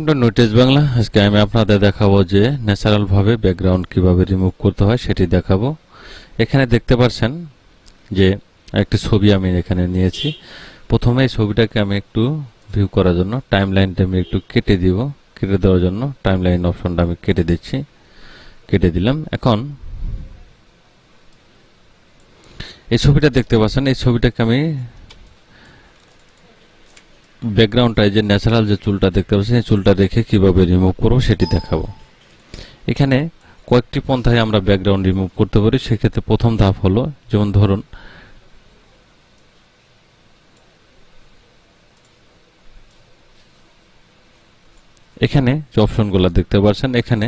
Welcome to notice Bangla আজকে আমি আপনাদের দেখাবো যে ন্যাচারাল ভাবে ব্যাকগ্রাউন্ড কীভাবে রিমুভ করতে হয় সেটি দেখাবো। এখানে দেখতে পাচ্ছেন যে একটি ছবি আমি এখানে নিয়েছি। প্রথমে এই ছবিটাকে আমি একটু ভিউ করার জন্য টাইম লাইনটা আমি একটু কেটে দিব। কেটে দেওয়ার জন্য টাইম লাইন অপশনটা আমি কেটে দিচ্ছি। কেটে দিলাম। এখন এই ছবিটা দেখতে পাচ্ছেন, এই ছবিটাকে আমি ব্যাকগ্রাউন্ডটায় যে ন্যাচারাল যে চুলটা দেখতে পাচ্ছেন, এই চুলটা রেখে কীভাবে রিমুভ করব সেটি দেখাবো। এখানে কয়েকটি পন্থায় আমরা ব্যাকগ্রাউন্ড রিমুভ করতে পারি। সেক্ষেত্রে প্রথম ধাপ হলো, যেমন ধরুন, এখানে যে অপশনগুলো দেখতে পাচ্ছেন, এখানে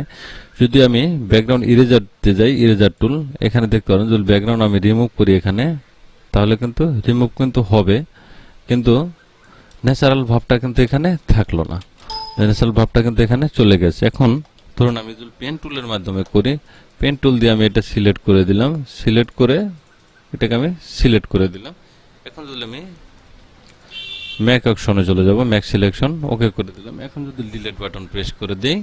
যদি আমি ব্যাকগ্রাউন্ড ইরেজার দিতে যাই ইরেজার টুল এখানে দেখতে পারেন, যদি ব্যাকগ্রাউন্ড আমি রিমুভ করি এখানে, তাহলে কিন্তু রিমুভ কিন্তু হবে। কিন্তু ন্যাচারাল ভাবটা কিন্তু এখানে থাকল না। ন্যাচারাল ভাবটা কিন্তু এখানে চলে গেছে। এখন ধরুন আমি যদি পেন টুলের মাধ্যমে করি পেন টুল দিয়ে আমি এটা সিলেক্ট করে দিলাম। সিলেক্ট করে এটাকে আমি সিলেক্ট করে দিলাম। এখন যদি আমি ম্যাক অপশনে চলে যাব ম্যাক সিলেকশন ওকে করে দিলাম। এখন যদি ডিলেট বাটন প্রেস করে দিই,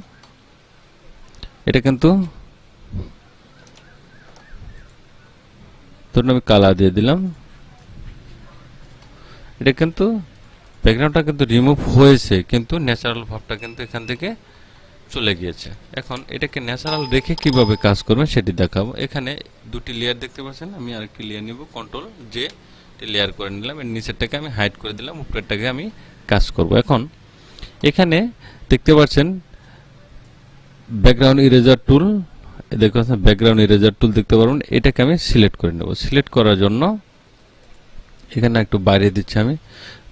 এটা কিন্তু ধরুন আমি কালার দিয়ে দিলাম। এটা কিন্তু ব্যাকগ্রাউন্ডটা কিন্তু রিমুভ হয়েছে, কিন্তু ন্যাচারাল ভাবটা কিন্তু এখান থেকে চলে গিয়েছে। এখন এটাকে ন্যাচারাল রেখে কীভাবে কাজ করবেন সেটি দেখাবো। এখানে দুটি লেয়ার দেখতে পাচ্ছেন, আমি আরেকটি লেয়ার নিব কন্ট্রোল জে লেয়ার করে নিলাম, এর নিচেরটাকে আমি হাইড করে দিলাম, উপরেরটাকে আমি কাজ করব। এখন এখানে দেখতে পাচ্ছেন ব্যাকগ্রাউন্ড ইরেজার টুল দেখতে পাচ্ছেন ব্যাকগ্রাউন্ড ইরেজার টুল দেখতে পারবেন, এটাকে আমি সিলেক্ট করে নেব। সিলেক্ট করার জন্য এখানে একটু বাইরে দিচ্ছি আমি।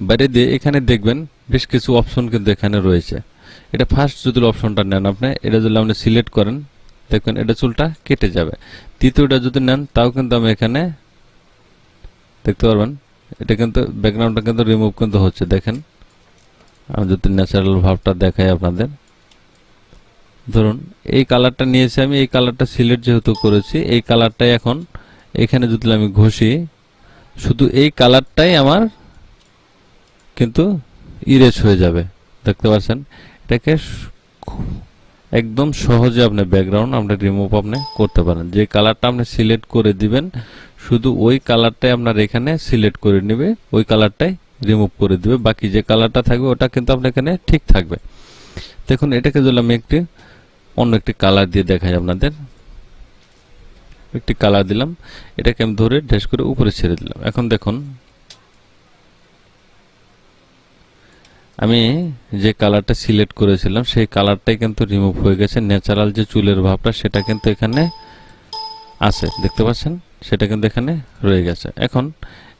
বাইরে দিয়ে এখানে দেখবেন বেশ কিছু অপশন কিন্তু এখানে রয়েছে। এটা ফার্স্ট যদি অপশনটা নেন আপনি, এটা যদি আপনি সিলেক্ট করেন, দেখবেন এটা চুলটা কেটে যাবে। তৃতীয়টা যদি নেন, তাও কিন্তু আমি এখানে দেখতে পারবেন, এটা কিন্তু ব্যাকগ্রাউন্ডটা কিন্তু রিমুভ কিন্তু হচ্ছে, দেখেন। আমি যদি ন্যাচারাল ভাবটা দেখাই আপনাদের। ধরুন, এই কালারটা নিয়েছি আমি, এই কালারটা সিলেক্ট যেহেতু করেছি, এই কালারটাই এখন এখানে যদি আমি ঘষি শুধু এই কালারটাই আমার কিন্তু ইরেজ হয়ে যাবে। দেখতে পাচ্ছেন? এটাকে একদম সহজে আপনি ব্যাকগ্রাউন্ড আপনি রিমুভ আপনি করতে পারেন। যে কালারটা আপনি সিলেক্ট করে দিবেন, শুধু ওই কালারটাই আপনার এখানে সিলেক্ট করে নেবে, ওই কালারটাই রিমুভ করে দিবে। বাকি যে কালারটা থাকবে, ওটা কিন্তু আপনার এখানে ঠিক থাকবে। দেখুন, এটাকে যদি আমি একটি অন্য একটি কালার দিয়ে দেখাই আপনাদের। একটি কালার দিলাম, এটাকে আমি ধরে ড্যাশ করে উপরে ছেড়ে দিলাম। এখন দেখুন, আমি যে কালারটা সিলেক্ট করেছিলাম, সেই কালারটাই কিন্তু রিমুভ হয়ে গেছে। ন্যাচারাল যে চুলের ভাবটা, সেটা কিন্তু এখানে আছে, দেখতে পাচ্ছেন? সেটা কিন্তু এখানে রয়ে গেছে। এখন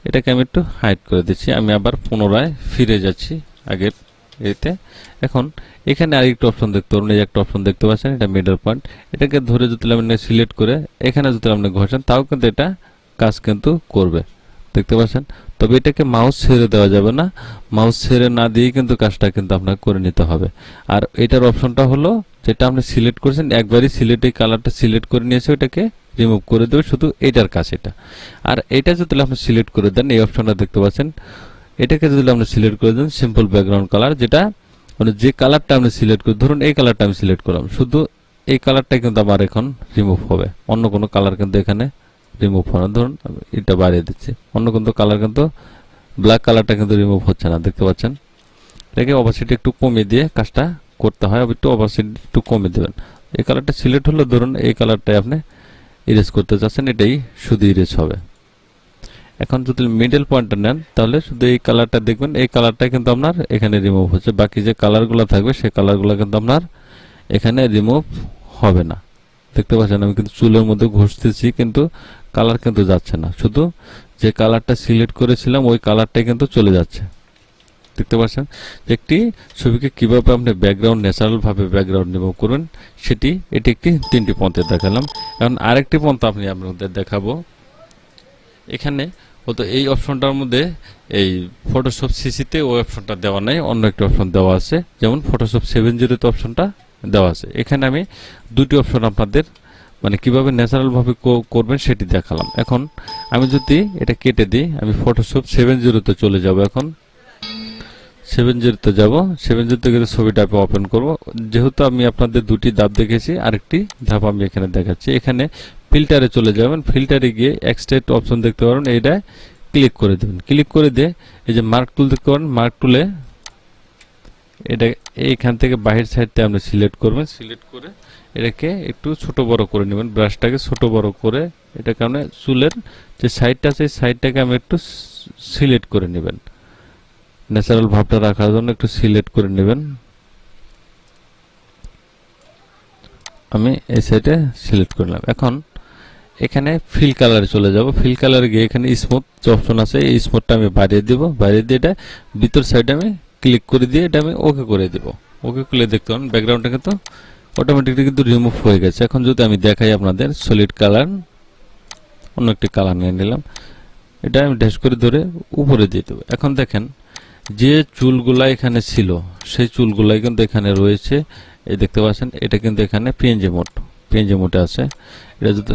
এটাকে আমি একটু হাইড করে দিচ্ছি। আমি আবার পুনরায় ফিরে যাচ্ছি আগের এতে। এখন, এখানে আরেকটা অপশন দেখতে পারবেন এই একটা অপশন দেখতে পাচ্ছেন, এটা মিডল পয়েন্ট এটাকে ধরে যদি আপনি সিলেক্ট করে, এখানে যদি আপনি ঘষেন, তাও কিন্তু এটা কাজ কিন্তু করবে। দেখতে পাচ্ছেন? তবে এটাকে মাউস ছেড়ে দেওয়া যাবে না। মাউস ছেড়ে না দিয়েই কিন্তু কাজটা কিন্তু আপনাকে করে নিতে হবে। আর এটার অপশনটা হলো, যেটা আপনি সিলেক্ট করেছেন, একবারই সিলেক্ট এই কালারটা সিলেক্ট করে নিয়েছে, ওটাকে রিমুভ করে দেবে, শুধু এটার কাজ এটা। আর এটা যদি আপনি সিলেক্ট করে দেন, এই অপশনটা দেখতে পাচ্ছেন এটাকে যদি আপনি সিলেক্ট করে দেন সিম্পল ব্যাকগ্রাউন্ড কালার যেটা মানে যে কালারটা আপনি সিলেক্ট করে, ধরুন এই কালারটা আমি সিলেক্ট করলাম, শুধু এই কালারটাই কিন্তু আমার এখন রিমুভ হবে। অন্য কোনো কালার কিন্তু এখানে রিমুভ হবে না। ধরুন এটা বাড়িয়ে দিচ্ছি। অন্য কিন্তু কালার কিন্তু ব্ল্যাক কালারটা কিন্তু রিমুভ হচ্ছে না, দেখতে পাচ্ছেন? এটাকে অপাসিটি একটু কমিয়ে দিয়ে কাজটা করতে হয় একটু অপাসিটি একটু কমিয়ে দেবেন। এই কালারটা সিলেক্ট হলে, ধরুন এই কালারটাই আপনি ইরেজ করতে চাচ্ছেন, এটাই শুধু ইরেজ হবে। এখন যদি মিডল পয়েন্টটা নেন, তাহলে শুধু এই কালারটা দেখবেন, এই কালারটা কিন্তু আপনার এখানে রিমুভ হচ্ছে। বাকি যে কালারগুলো থাকবে, সেই কালারগুলো কিন্তু আপনার এখানে রিমুভ হবে না। দেখতে পাচ্ছেন, আমি কিন্তু চুলের মধ্যে ঘষতেছি, কিন্তু কালার কিন্তু যাচ্ছে না। শুধু যে কালারটা সিলেক্ট করেছিলাম, ওই কালারটাই কিন্তু চলে যাচ্ছে। দেখতে পাচ্ছেন, একটি ছবিকে কীভাবে আপনি ব্যাকগ্রাউন্ড ন্যাচারালভাবে ব্যাকগ্রাউন্ড রিমুভ করবেন, সেটি এটি একটি তিনটি পন্থে দেখালাম। এখন আরেকটি পন্থা আপনি আপনাদের দেখাবো। এখানে তো এই অপশনটার মধ্যে এই ফটোশপ সিসিতে ওই অপশনটা দেওয়া নাই, অন্য একটি অপশন দেওয়া আছে। যেমন ফটোশপ সেভেন জিরোতে অপশনটা দেওয়া আছে। এখানে আমি দুটি অপশন আপনাদের মানে কীভাবে ন্যাচারালভাবে করবেন সেটি দেখালাম। এখন আমি যদি এটা কেটে দিই, আমি ফটোশপ সেভেন জিরোতে চলে যাব এখন। সেভেন জিরোতে যাব। সেভেন জিরোতে গেলে ছবিটা আমি ওপেন করব। যেহেতু আমি আপনাদের দুটি ধাপ দেখেছি, আরেকটি ধাপ আমি এখানে দেখাচ্ছি। এখানে ফিল্টারে চলে যাবেন। ফিল্টারে গিয়ে এক্সট্রেট অপশন দেখতে পারেন এইটা ক্লিক করে দেবেন। ক্লিক করে দিয়ে এই যে মার্ক টুল দেখতে পারেন। মার্ক টুলে এটা এইখান থেকে বাহির সাইডটা আপনি সিলেক্ট করবেন। সিলেক্ট করে এটাকে একটু ছোট বড় করে নেবেন। ব্রাশটাকে ছোট বড় করে এটা কারণে চুলের যে সাইডটা আছে সাইডটাকে আমি একটু সিলেক্ট করে নেবেন। ন্যাচারাল ভাবটা রাখার জন্য একটু সিলেক্ট করে নেবেন। আমি এই সাইডে সিলেক্ট করলাম এখন এখানে ফিল কালারে চলে যাব। ফিল কালারে গিয়ে এখানে স্মুথ যে অপশন আছে, এই স্মুথটা আমি বাড়িয়ে দিব। বাড়িয়ে দিয়ে এটা ভিতর সাইডে আমি ক্লিক করে দিয়ে এটা আমি ওকে করে দিব। ওকে করলে দেখতে পারেন ব্যাকগ্রাউন্ডটা কিন্তু অটোমেটিকলি কিন্তু রিমুভ হয়ে গেছে। এখন যদি আমি দেখাই আপনাদের সলিড কালার অন্য একটি কালার নিয়ে নিলাম। এটা আমি ড্যাশ করে ধরে উপরে দিয়ে দেবো। এখন দেখেন, যে চুলগুলা এখানে ছিল, সেই চুলগুলাই কিন্তু এখানে রয়েছে। এই দেখতে পাচ্ছেন, এটা কিন্তু এখানে পিএনজি মোড পিএনজি মোডে আছে। এটা যদি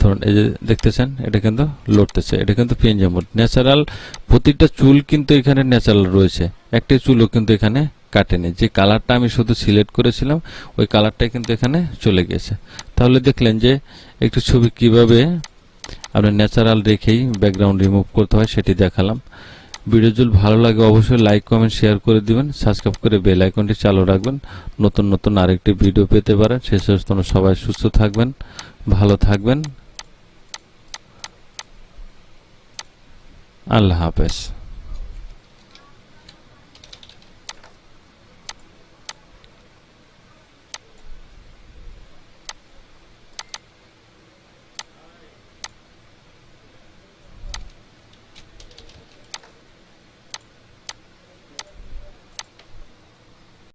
ধরুন, এই যে দেখতেছেন, এটা কিন্তু লড়তেছে, এটা কিন্তু পিএনজি মোড। ন্যাচারাল প্রতিটা চুল কিন্তু এখানে ন্যাচারাল রয়েছে। একটি চুলও কিন্তু এখানে কাটেনি। যে কালারটা আমি শুধু সিলেক্ট করেছিলাম, ওই কালারটাই কিন্তু এখানে চলে গেছে। তাহলে দেখলেন যে, একটি ছবি কীভাবে আপনার ন্যাচারাল রেখেই ব্যাকগ্রাউন্ড রিমুভ করতে হয় সেটি দেখালাম। ভিডিও যদি ভালো লাগে, অবশ্যই লাইক কমেন্ট শেয়ার করে দিবেন। সাবস্ক্রাইব করে বেল আইকনটি চালু রাখবেন। নতুন নতুন আরেকটি ভিডিও পেতে পারেন। সেই জন্য সবাই সুস্থ থাকবেন, ভালো থাকবেন। আল্লাহ হাফেজ।